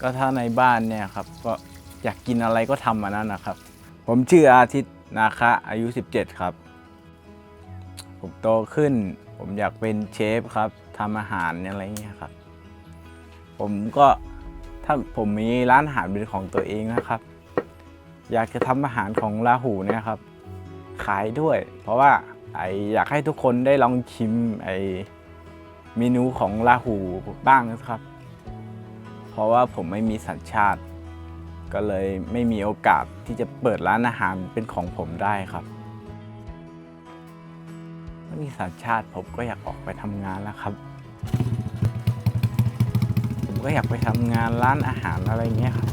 ก็ถ้าในบ้านเนี่ยครับก็อยากกินอะไรก็ทำมานั้นนะครับ ผมชื่ออาทิตย์นาคะอายุ 17 ครับ ผมโตขึ้น ผมอยากเป็นเชฟครับทำอาหารอะไรเงี้ยครับ ผมก็ถ้าผมมีร้านอาหารเป็นของตัวเองนะครับ อยากจะทำอาหารของลาหูเนี่ยครับ ขายด้วย เพราะว่าไออยากให้ทุกคนได้ลองชิมไอเมนูของลาหูบ้างนะครับ เพราะว่าผมไม่มีสัญชาติ ก็เลยไม่มีโอกาสที่จะเปิดร้านอาหารเป็นของผมได้ครับไม่มีสัญชาติผมก็อยากออกไปทำงานแล้วครับ ผมก็อยากไปทำงานร้านอาหารอะไรเงี้ยครับ